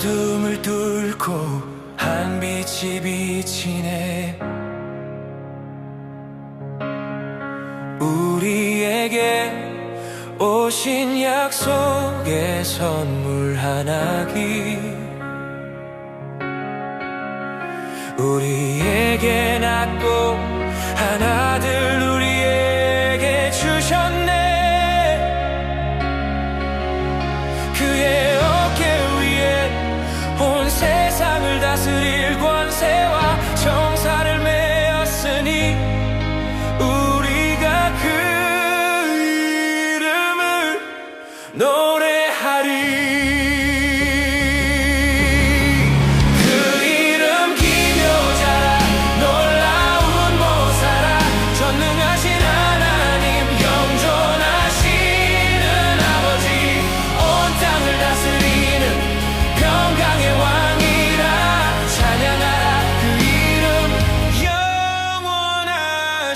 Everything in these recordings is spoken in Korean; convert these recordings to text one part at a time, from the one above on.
어둠을 뚫고 한 빛이 비치네. 우리에게 오신 약속의 선물 하나기. 우리에게 낳고 하나 들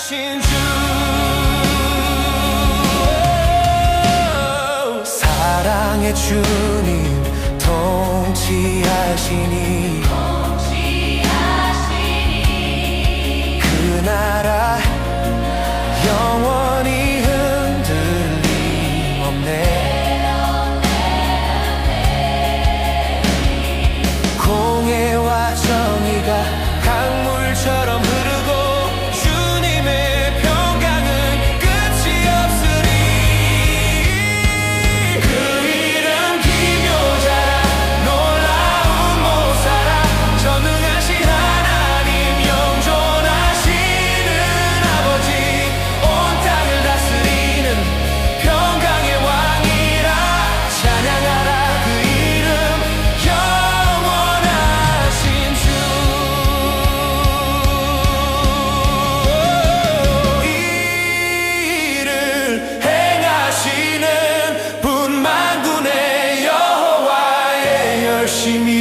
영원하신 주. 사랑의 주님 통치하시니 she me